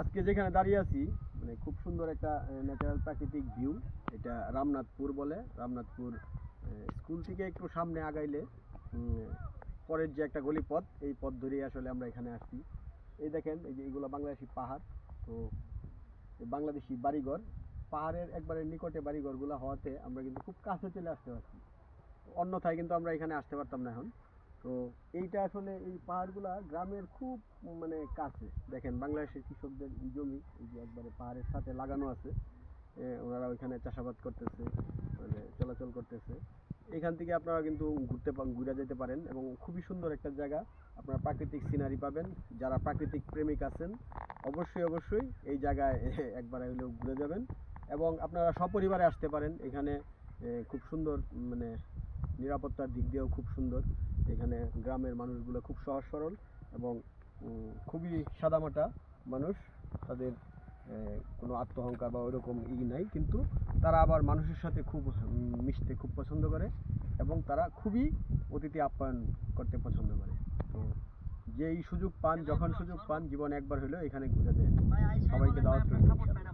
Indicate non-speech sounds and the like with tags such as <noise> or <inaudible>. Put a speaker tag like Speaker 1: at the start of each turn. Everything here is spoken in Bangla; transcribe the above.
Speaker 1: আজকে যেখানে দাঁড়িয়ে আছি মানে খুব সুন্দর একটা ন্যাচারাল প্রাকৃতিক ভিউ এটা রামনাথপুর বলে। রামনাথপুর স্কুল থেকে একটু সামনে আগাইলে পরের যে একটা গলি পথ এই পথ ধরেই আসলে আমরা এখানে আসছি। এই দেখেন, এই যে এগুলো বাংলাদেশি পাহাড়। তো বাংলাদেশি বাড়িঘর, পাহাড়ের একবারে নিকটে বাড়িঘরগুলো হওয়াতে আমরা কিন্তু খুব কাছে চলে আসতে পারছি। অন্যথায় কিন্তু আমরা এখানে আসতে পারতাম না এখন। তো এইটা আসলে এই পাহাড়গুলা গ্রামের খুব মানে কাছে। দেখেন, বাংলাদেশের কৃষকদের জমি, এই যে একবারে পাহাড়ের সাথে লাগানো আছে ওনারা ওইখানে চাষাবাদ করতেছে মানে চলাচল করতেছে। এখান থেকে আপনারা কিন্তু ঘুরতে ঘুরে যেতে পারেন এবং খুবই সুন্দর একটা জায়গা। আপনারা প্রাকৃতিক সিনারি পাবেন। যারা প্রাকৃতিক প্রেমিক আছেন, অবশ্যই অবশ্যই এই জায়গায় <laughs> একবার হলেও ঘুরে যাবেন। এবং আপনারা সপরিবারে আসতে পারেন। এখানে খুব সুন্দর মানে নিরাপত্তার দিক দিয়েও খুব সুন্দর। এখানে গ্রামের মানুষগুলো খুব সহজ সরল এবং খুবই সাদামাটা মানুষ। তাদের কোনো আত্মহংকার বা ওইরকম ই নাই। কিন্তু তারা আবার মানুষের সাথে খুব মিশতে খুব পছন্দ করে এবং তারা খুবই অতিথি আপ্যায়ন করতে পছন্দ করে। তো যেই সুযোগ পান, যখন সুযোগ পান, জীবনে একবার হলেও এখানে ঘুরে যায়। সবাইকে দাওয়াত।